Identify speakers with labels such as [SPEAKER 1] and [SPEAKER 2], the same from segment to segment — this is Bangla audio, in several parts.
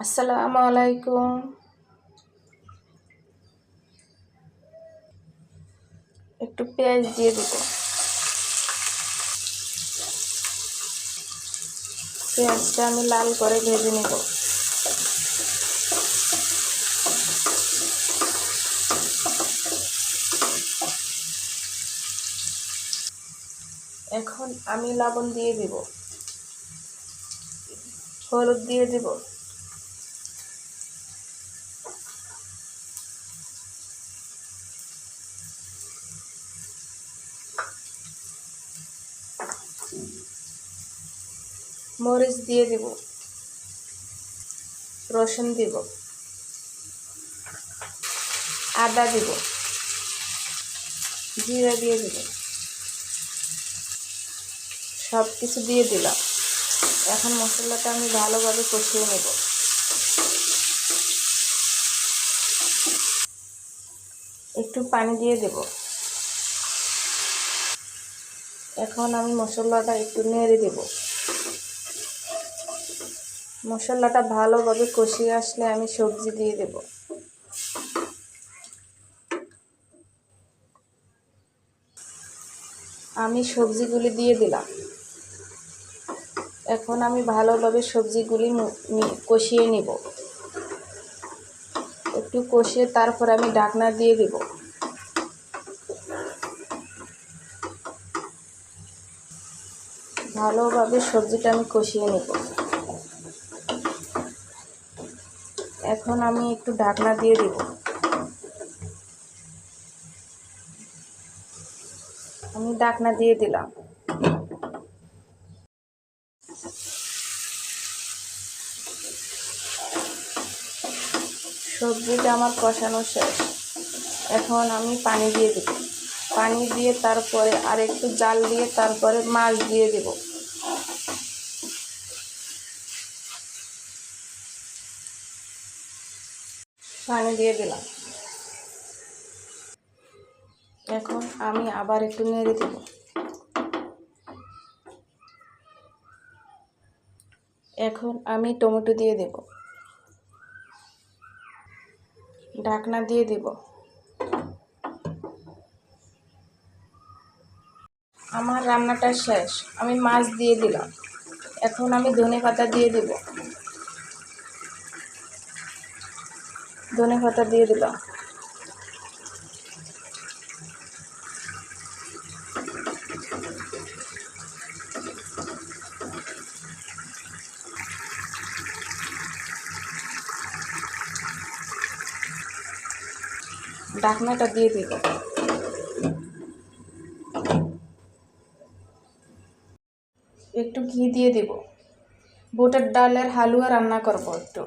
[SPEAKER 1] আসসালামু আলাইকুম। একটু পেঁয়াজ দিয়ে দেব। পেঁয়াজটা আমি লাল করে ভেজে নেব। এখন আমি লবণ দিয়ে দেব। হলুদ দিয়ে দেব। মরিচ দিয়ে দেব। রসুন দিব। আদা দিব। জিরা দিয়ে দিব। সব কিছু দিয়ে দিলাম। এখন মশলাটা আমি ভালোভাবে কষিয়ে নেব। একটু পানি দিয়ে দেব। এখন আমি মশলাটা একটু নেড়ে দেব। মশলাটা ভালোভাবে কষিয়ে আসলে আমি সবজি দিয়ে দেব। আমি সবজিগুলি দিয়ে দিলাম। এখন আমি ভালোভাবে সবজিগুলি কষিয়ে নিব। একটু কষিয়ে তারপর আমি ডাকনা দিয়ে দেব। ভালোভাবে সবজিটা আমি কষিয়ে নেব। এখন আমি একটু ঢাকনা দিয়ে দেব। আমি ঢাকনা দিয়ে দিলাম। সবজিটা আমার কষানো শেষ। এখন আমি পানি দিয়ে দেব। পানি দিয়ে তারপরে আর একটু জাল দিয়ে তারপরে মাছ দিয়ে দেব। পানি দিয়ে দিলাম। এখন আমি আবার একটু নেড়ে দেব। এখন আমি টমেটো দিয়ে দেব। ঢাকনা দিয়ে দিব। আমার রান্নাটা শেষ। আমি মাছ দিয়ে দিলাম। এখন আমি ধনে পাতা দিয়ে দিব। ধনে পাতা দিয়ে দিলাম ঢাকনাটা দিয়ে দিব একটু ঘি দিয়ে দেব। বুটের ডালের হালুয়া রান্না করব একটু।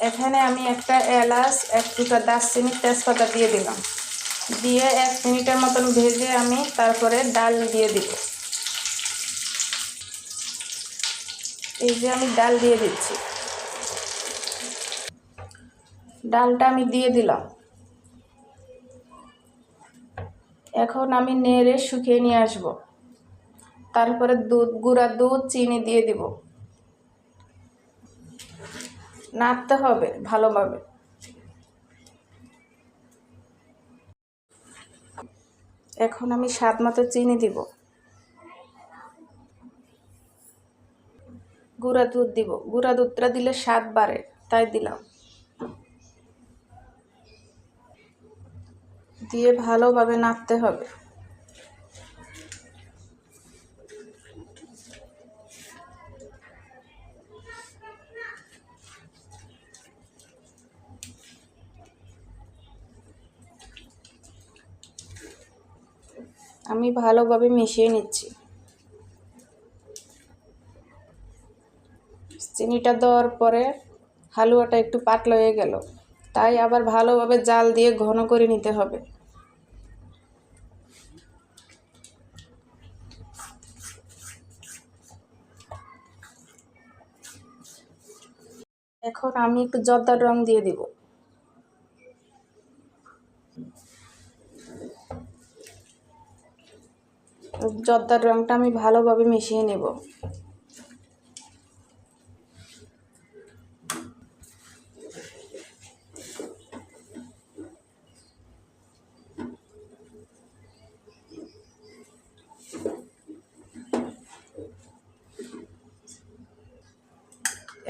[SPEAKER 1] এখানে আমি একটা এলাচ, এক দুটা দারচিনি তেজপাতা দিয়ে দিলাম। দিয়ে এক মিনিটের মতন ভেজে আমি তারপরে ডাল দিয়ে দিব। এই যে আমি ডাল দিয়ে দিচ্ছি। ডালটা আমি দিয়ে দিলাম। এখন আমি নেড়ে শুকিয়ে নিয়ে আসব। তারপরে দুধ, গুঁড়া দুধ, চিনি দিয়ে দিব। নাড়তে হবে ভালোভাবে। এখন আমি স্বাদ মতো চিনি দিব। গুঁড়া দুধ দিব। গুঁড়া দুধটা দিলে স্বাদ বাড়ে, তাই দিলাম। দিয়ে ভালোভাবে নাড়তে হবে। আমি ভালোভাবে মিশিয়ে নিচ্ছি। চিনিটা দেওয়ার পরে হালুয়াটা একটু পাতলা হয়ে গেল। তাই আবার ভালোভাবে জাল দিয়ে ঘন করে নিতে হবে। এখন আমি একটু জর্দার রং দিয়ে দিব। জর্দার রঙটা আমি ভালোভাবে মিশিয়ে নেব।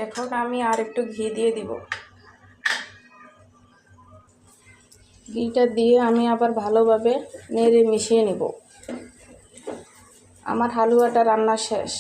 [SPEAKER 1] এখন আমি আর একটু ঘি দিয়ে দিব। ঘিটা দিয়ে আমি আবার ভালোভাবে নেড়ে মিশিয়ে নেব। আমার হালুয়াটা রান্না শেষ।